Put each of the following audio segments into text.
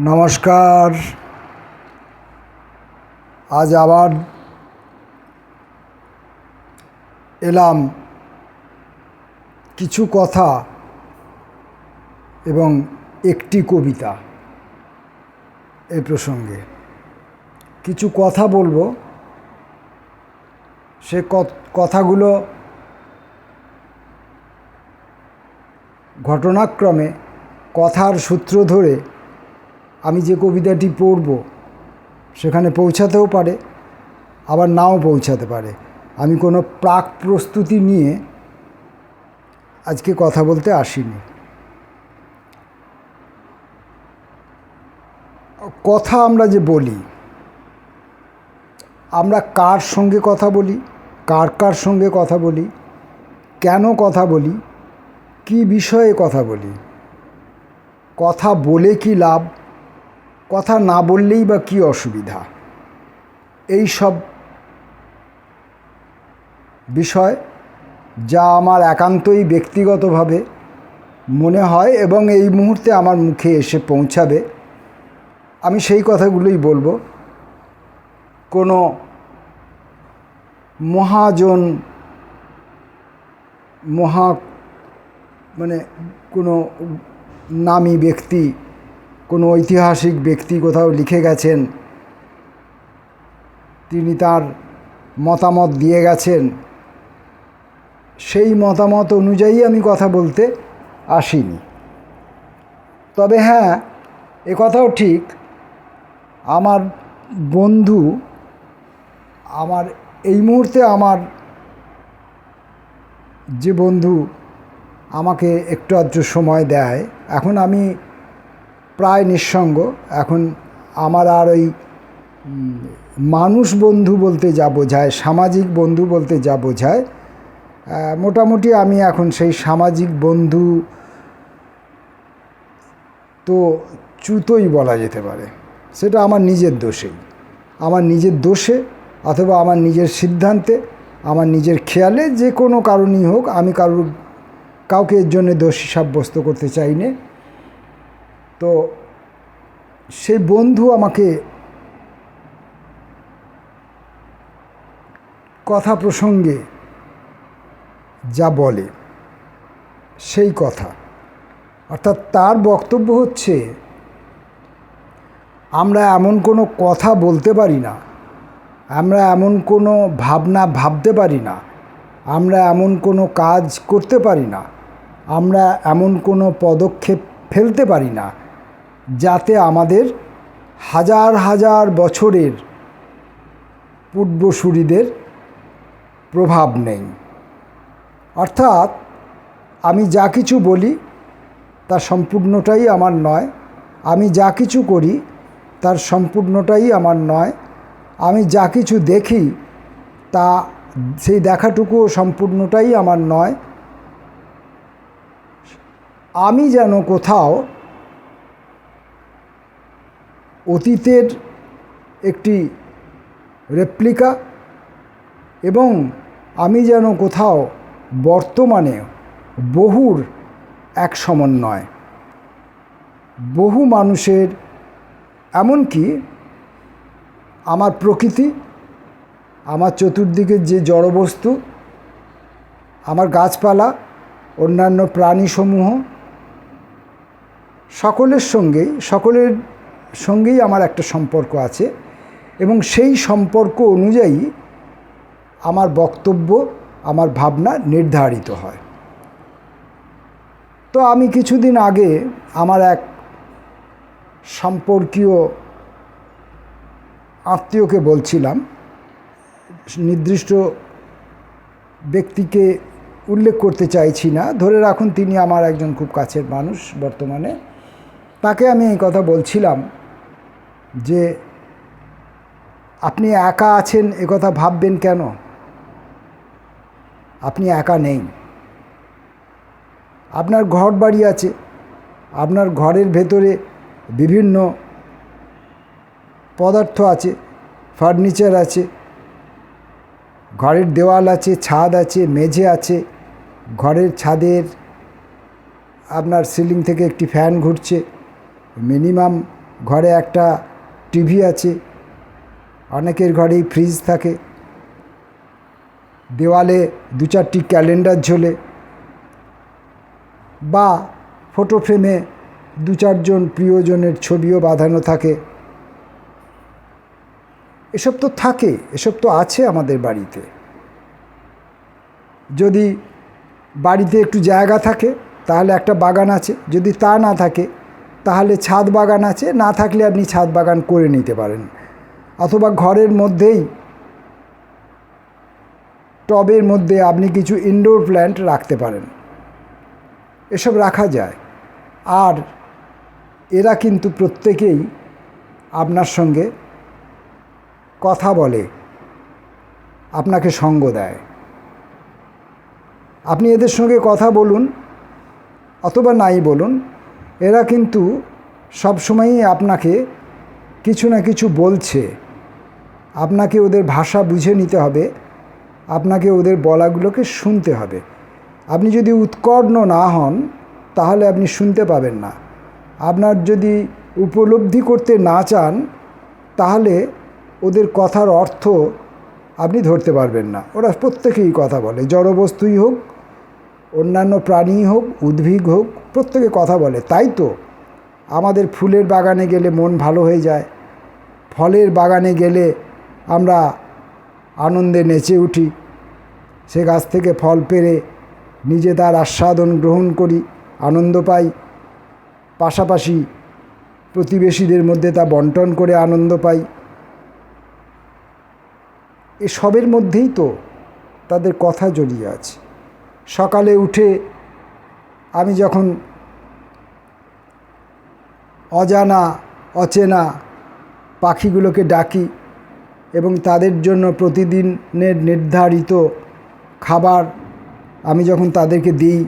নমস্কার। আজ আবার এলাম কিছু কথা এবং একটি কবিতা এ প্রসঙ্গে। কিছু কথা বলব। সে কথাগুলো ঘটনাক্রমে কথার সূত্র ধরে আমি যে কবিতাটি পড়ব, সেখানে পৌঁছাতেও পারে, আবার নাও পৌঁছাতে পারে। আমি কোনো প্রাক প্রস্তুতি নিয়ে আজকে কথা বলতে আসিনি। কথা আমরা যে বলি, আমরা কার সঙ্গে কথা বলি, কার কার সঙ্গে কথা বলি, কেন কথা বলি, কি বিষয়ে কথা বলি, কথা বলে কি লাভ কথা না বললেই বা কী অসুবিধা? এই সব বিষয় যা আমার একান্তই ব্যক্তিগতভাবে মনে হয় এবং এই মুহূর্তে আমার মুখে এসে পৌঁছাবে, আমি সেই কথাগুলোই বলব। কোনো মহাজন, মহা মানে কোনো নামী ব্যক্তি কোনো ঐতিহাসিক ব্যক্তি কোথাও লিখে গেছেন। তিনি তার মতামত দিয়ে গেছেন। সেই মতামত অনুযায়ী আমি কথা বলতে আসিনি। তবে হ্যাঁ এ কথাও ঠিক। আমার বন্ধু, আমার এই মুহূর্তে আমার যে বন্ধু আমাকে একটু আধটু সময় দেয়, এখন আমি প্রায় নিঃসঙ্গ। এখন আমার আর ওই মানুষ বন্ধু বলতে যা বোঝায়, সামাজিক বন্ধু বলতে যা বোঝায় মোটামুটি আমি এখন সেই সামাজিক বন্ধু তো চ্যুতই বলা যেতে পারে। সেটা আমার নিজের দোষেই। আমার নিজের দোষে অথবা আমার নিজের সিদ্ধান্তে, আমার নিজের খেয়ালে যে কোনো কারণই হোক, আমি কারোর, কাউকে এর জন্য দোষী সাব্যস্ত করতে চাই না। তো সেই বন্ধু আমাকে কথা প্রসঙ্গে যা বলে, সেই কথা। অর্থাৎ তার বক্তব্য হচ্ছে, আমরা এমন কোনো কথা বলতে পারি না, আমরা এমন কোনো ভাবনা ভাবতে পারি না, আমরা এমন কোনো কাজ করতে পারি না, আমরা এমন কোনো পদক্ষেপ ফেলতে পারি না যাতে আমাদের হাজার হাজার বছরের পূর্বসূরিদের প্রভাব নেই। অর্থাৎ আমি যা কিছু বলি তা সম্পূর্ণটাই আমার নয়। আমি যা কিছু করি তার সম্পূর্ণটাই আমার নয়। আমি যা কিছু দেখি তা সেই দেখাটুকু সম্পূর্ণটাই আমার নয়। আমি যেন কোথাও অতীতের একটি রেপ্লিকা এবং আমি যেন কোথাও বর্তমানে বহুর এক সমন্বয়। বহু মানুষের, এমনকি আমার প্রকৃতি, আমার চতুর্দিকের যে জড়বস্তু, আমার গাছপালা, অন্যান্য প্রাণীসমূহ, সকলের সঙ্গেই, সকলের সঙ্গেই আমার একটা সম্পর্ক আছে এবং সেই সম্পর্ক অনুযায়ী আমার বক্তব্য, আমার ভাবনা নির্ধারিত হয়। তো আমি কিছুদিন আগে আমার এক সম্পর্কীয় আত্মীয়কে বলছিলাম। নির্দিষ্ট ব্যক্তিকে উল্লেখ করতে চাইছি না। ধরে রাখুন, তিনি আমার একজন খুব কাছের মানুষ বর্তমানে। তাকে আমি এই কথা বলছিলাম যে আপনি একা আছেন কথা ভাববেন কেন? আপনি একা নেই। আপনার ঘর বাড়ি আছে, আপনার ঘরের ভেতরে বিভিন্ন পদার্থ আছে, ফার্নিচার আছে, ঘরের দেওয়াল আছে, ছাদ আছে, মেঝে আছে, ঘরের ছাদের আপনার সিলিং থেকে একটি ফ্যান ঘুরছে, মিনিমাম ঘরে একটা টিভি আছে, অনেকের ঘরেই ফ্রিজ থাকে। দেওয়ালে দু চারটি ক্যালেন্ডার ঝোলে বা ফটো ফ্রেমে দু চারজন প্রিয়জনের ছবিও বাঁধানো থাকে। এসব তো থাকে, এসব তো আছে আমাদের বাড়িতে। যদি বাড়িতে একটু জায়গা থাকে, তাহলে একটা বাগান আছে, যদি তা না থাকে তাহলে ছাদ বাগান আছে, না থাকলে আপনি ছাদ বাগান করে নিতে পারেন। অথবা ঘরের মধ্যেই, টবের মধ্যে আপনি কিছু ইনডোর প্ল্যান্ট রাখতে পারেন। এসব রাখা যায়। আর এরা কিন্তু প্রত্যেকেই আপনার সঙ্গে কথা বলে, আপনাকে সঙ্গ দেয়। আপনি এদের সঙ্গে কথা বলুন, অথবা নাই বলুন এরা কিন্তু সবসময়ই আপনাকে কিছু না কিছু বলছে। আপনাকে ওদের ভাষা বুঝে নিতে হবে। আপনাকে ওদের বলাগুলোকে শুনতে হবে। আপনি যদি উৎকর্ণ না হন, তাহলে আপনি শুনতে পাবেন না। আপনার যদি উপলব্ধি করতে না চান, তাহলে ওদের কথার অর্থ আপনি ধরতে পারবেন না। ওরা প্রত্যেকেই কথা বলে। জড়বস্তুই হোক অন্যান্য প্রাণী হোক, উদ্ভিদ হোক, প্রত্যেকে কথা বলে। তাই তো? আমাদের ফুলের বাগানে গেলে মন ভালো হয়ে যায়। ফলের বাগানে গেলে আমরা আনন্দে নেচে উঠি। সে গাছ থেকে ফল পেরে নিজে তার আস্বাদন গ্রহণ করি, আনন্দ পাই। পাশাপাশি প্রতিবেশীদের মধ্যে তা বন্টন করে আনন্দ পাই। এসবের মধ্যেই তো তাদের কথা জড়িয়ে আছে। সকালে উঠে আমি যখন অজানা, অচেনা পাখিগুলোকে ডাকি এবং তাদের জন্য প্রতিদিনের নির্ধারিত খাবার আমি যখন তাদেরকে দিই,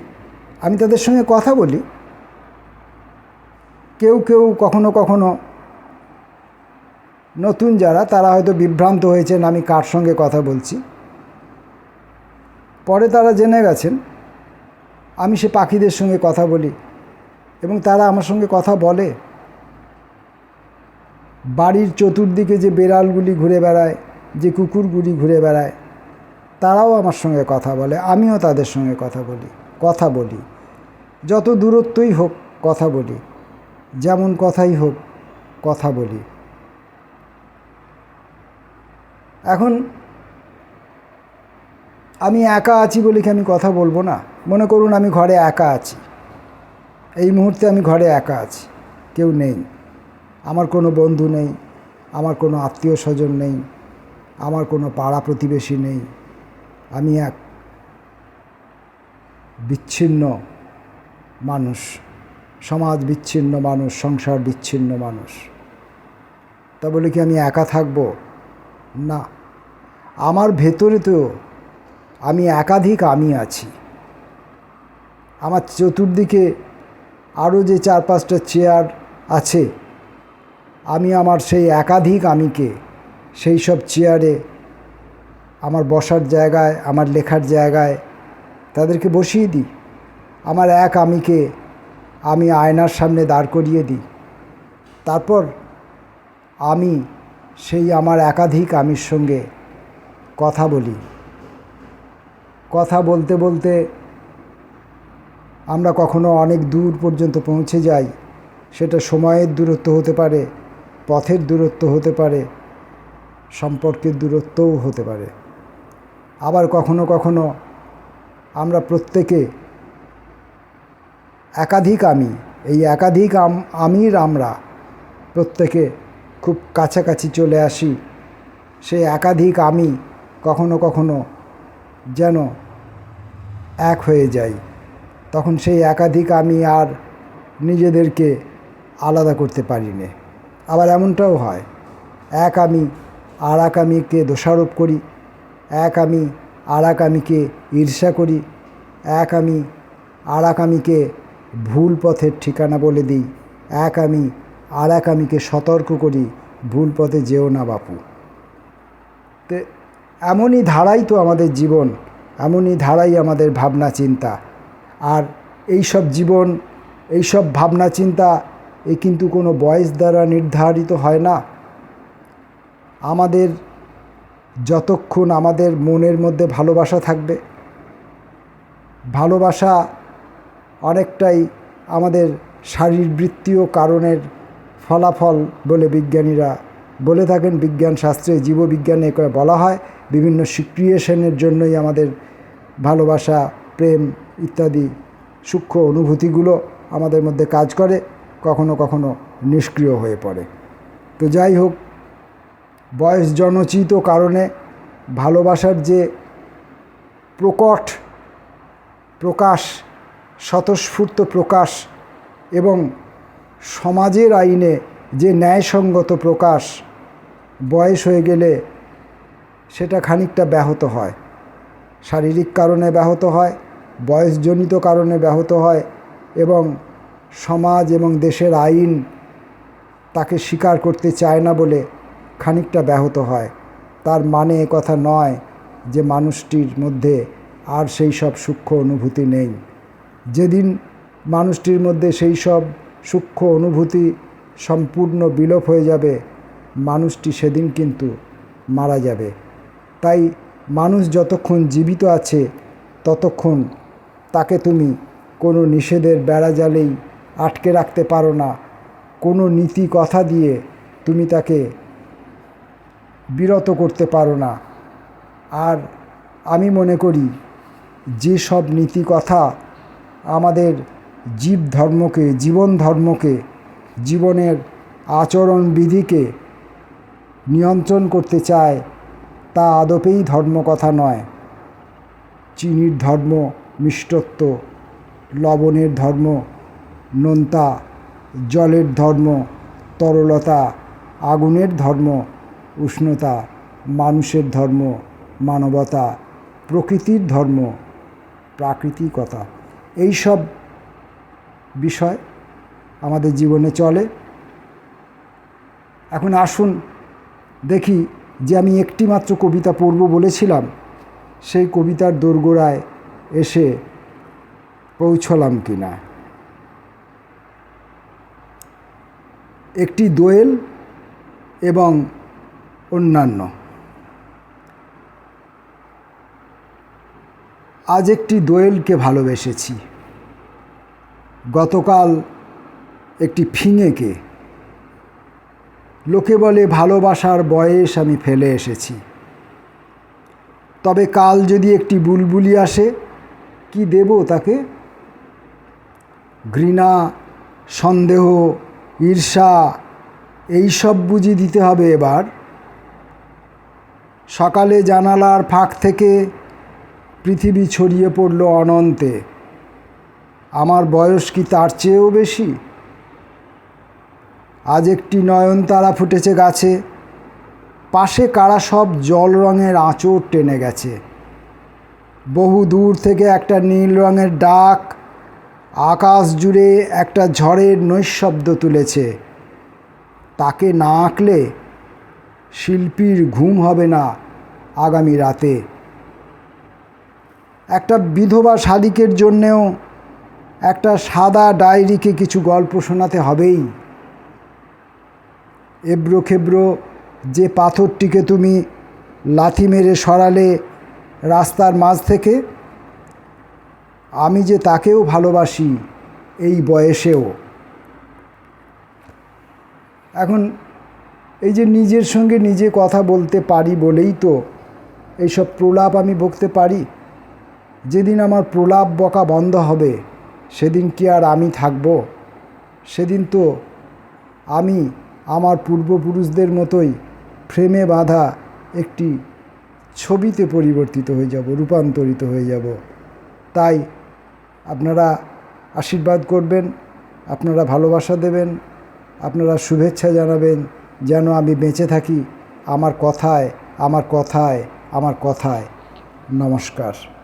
আমি তাদের সঙ্গে কথা বলি। কেউ কেউ কখনো কখনো নতুন যারা, তারা হয়তো বিভ্রান্ত হয়েছেন আমি কার সঙ্গে কথা বলছি। পরে তারা জেনে গেছেন। আমি সে পাখিদের সঙ্গে কথা বলি এবং তারা আমার সঙ্গে কথা বলে। বাড়ির চতুর্দিকে যে বেড়ালগুলি ঘুরে বেড়ায়, যে কুকুরগুলি ঘুরে বেড়ায়, তারাও আমার সঙ্গে কথা বলে, আমিও তাদের সঙ্গে কথা বলি কথা বলি। যত দূরত্বই হোক কথা বলি, যেমন কথাই হোক কথা বলি। এখন আমি একা আছি বলে কি আমি কথা বলব না? মনে করুন আমি ঘরে একা আছি। এই মুহূর্তে আমি ঘরে একা আছি। কেউ নেই। আমার কোনো বন্ধু নেই। আমার কোনো আত্মীয় স্বজন নেই। আমার কোনো পাড়া প্রতিবেশী নেই। আমি এক বিচ্ছিন্ন মানুষ। সমাজ বিচ্ছিন্ন মানুষ, সংসার বিচ্ছিন্ন মানুষ। তা বলে কি আমি একা থাকব? না। আমার ভেতরে তো আমি একাধিক আমি আছি। আমার চতুর্দিকে আরও যে চার পাঁচটা চেয়ার আছে, আমি আমার সেই একাধিক আমিকে, সেই সব চেয়ারে, আমার বসার জায়গায়, আমার লেখার জায়গায় তাদেরকে বসিয়ে দিই। আমার এক আমিকে আমি আয়নার সামনে দাঁড় করিয়ে দিই। তারপর আমি সেই আমার একাধিক আমির সঙ্গে কথা বলি। কথা বলতে বলতে আমরা কখনো অনেক দূর পর্যন্ত পৌঁছে যাই। সেটা সময়ের দূরত্ব হতে পারে, পথের দূরত্ব হতে পারে, সম্পর্কের দূরত্বও হতে পারে। আবার কখনো কখনো আমরা প্রত্যেকে একাধিক আমি, এই একাধিক আমির আমরা প্রত্যেকে খুব কাছাকাছি চলে আসি। সেই একাধিক আমি কখনো কখনো যেন এক হয়ে যাই। তখন সেই একাধিক আমি আর নিজেদেরকে আলাদা করতে পারি না আবার এমনটাও হয়, এক আমি আর এক আমিকে দোষারোপ করি, এক আমি আর এক আমিকে ঈর্ষা করি, এক আমি আর এক আমিকে ভুল পথের ঠিকানা বলে দিই, এক আমি আর এক আমিকে সতর্ক করি, ভুল পথে যেও না বাপু। এমনই ধারাই তো আমাদের জীবন, এমনই ধারাই আমাদের ভাবনা চিন্তা। আর এই সব জীবন এই সব ভাবনা চিন্তা, এ কিন্তু কোনো বয়স দ্বারা নির্ধারিত হয় না। আমাদের যতক্ষণ আমাদের মনের মধ্যে ভালোবাসা থাকবে, ভালোবাসা অনেকটাই আমাদের শারীরবৃত্তীয় কারণের ফলাফল বলে বিজ্ঞানীরা বলে থাকেন বিজ্ঞান শাস্ত্রে জীববিজ্ঞানে করে বলা হয়। বিভিন্ন সিক্রিয়েশনের জন্যই আমাদের ভালোবাসা, প্রেম ইত্যাদি সূক্ষ্ম অনুভূতিগুলো আমাদের মধ্যে কাজ করে, কখনো কখনো নিষ্ক্রিয় হয়ে পড়ে। তো যাই হোক, বয়স জনচিত কারণে ভালোবাসার যে প্রকট প্রকাশ, স্বতঃস্ফূর্ত প্রকাশ এবং সমাজের আইনে যে ন্যায়সঙ্গত প্রকাশ, বয়স হয়ে গেলে সেটা খানিকটা ব্যাহত হয়। শারীরিক কারণে ব্যাহত হয়, বয়সজনিত কারণে ব্যাহত হয় এবং সমাজ এবং দেশের আইন তাকে স্বীকার করতে চায় না বলে খানিকটা ব্যাহত হয়। তার মানে কথা নয় যে মানুষটির মধ্যে আর সেই সব সূক্ষ্ম অনুভূতি নেই। যেদিন মানুষটির মধ্যে সেই সব সূক্ষ্ম অনুভূতি সম্পূর্ণ বিলোপ হয়ে যাবে, মানুষটি সেদিন কিন্তু মারা যাবে। তাই মানুষ যতক্ষণ জীবিত আছে, ততক্ষণ তাকে তুমি কোনো নিষেধের বেড়াজালেই আটকে রাখতে পারো না। কোনো নীতি কথা দিয়ে তুমি তাকে বিরত করতে পারো না। আর আমি মনে করি, যে সব নীতি কথা আমাদের জীব ধর্মকে, জীবন ধর্মকে, জীবনের আচরণ বিধিকে নিয়ন্ত্রণ করতে চায় তা আদপেই ধর্মকথা নয়। চিনির ধর্ম মিষ্টত্ব, লবণের ধর্ম নোনতা, জলের ধর্ম তরলতা, আগুনের ধর্ম উষ্ণতা, মানুষের ধর্ম মানবতা, প্রকৃতির ধর্ম প্রাকৃতিকতা। এই সব বিষয় আমাদের জীবনে চলে। এখন আসুন দেখি যে আমি একটি মাত্র কবিতা পড়ব বলেছিলাম, সেই কবিতার দোরগোড়ায় এসে পৌঁছলাম কি না একটি দোয়েল এবং অন্যান্য। আজ একটি দোয়েলকে ভালোবেসেছি। গতকাল একটি ফিঙেকে লোকে বলে, ভালোবাসার বয়স আমি ফেলে এসেছি। তবে কাল যদি একটি বুলবুলি আসে, কি দেব তাকে? ঘৃণা, সন্দেহ, ঈর্ষা, এইসব বুঝি দিতে হবে এবার। সকালে জানালার ফাঁক থেকে পৃথিবী ছড়িয়ে পড়ল অনন্তে। আমার বয়স কি তার চেয়েও বেশি? আজ একটি নয়নতারা ফুটেছে গাছে। পাশে কারা সব জল রঙের আঁচড় টেনে গেছে। বহু দূর থেকে একটা নীল রঙের ডাক, আকাশ জুড়ে একটা ঝড়ের নৈশব্দ তুলেছে। তাকে না আঁকলে শিল্পীর ঘুম হবে না আগামী রাতে। একটা বিধবা শালিকের জন্যেও একটা সাদা ডায়েরিকে কিছু গল্প শোনাতে হবেই। এবড়ো খেবড়ো যে পাথরটিকে তুমি লাথি মেরে সরালে রাস্তার মাঝ থেকে, আমি যে তাকেও ভালোবাসি এই বয়সেও। এখন এই যে নিজের সঙ্গে নিজে কথা বলতে পারি বলেই তো এইসব প্রলাপ আমি বকতে পারি। যেদিন আমার প্রলাপ বকা বন্ধ হবে, সেদিন কি আর আমি থাকব? সেদিন তো আমি আমার পূর্বপুরুষদের মতোই ফ্রেমে বাঁধা একটি ছবিতে পরিবর্তিত হয়ে যাব, রূপান্তরিত হয়ে যাব। তাই আপনারা আশীর্বাদ করবেন, আপনারা ভালোবাসা দেবেন, আপনারা শুভেচ্ছা জানাবেন, যেন আমি বেঁচে থাকি আমার কথায় আমার কথায় আমার কথায়। নমস্কার।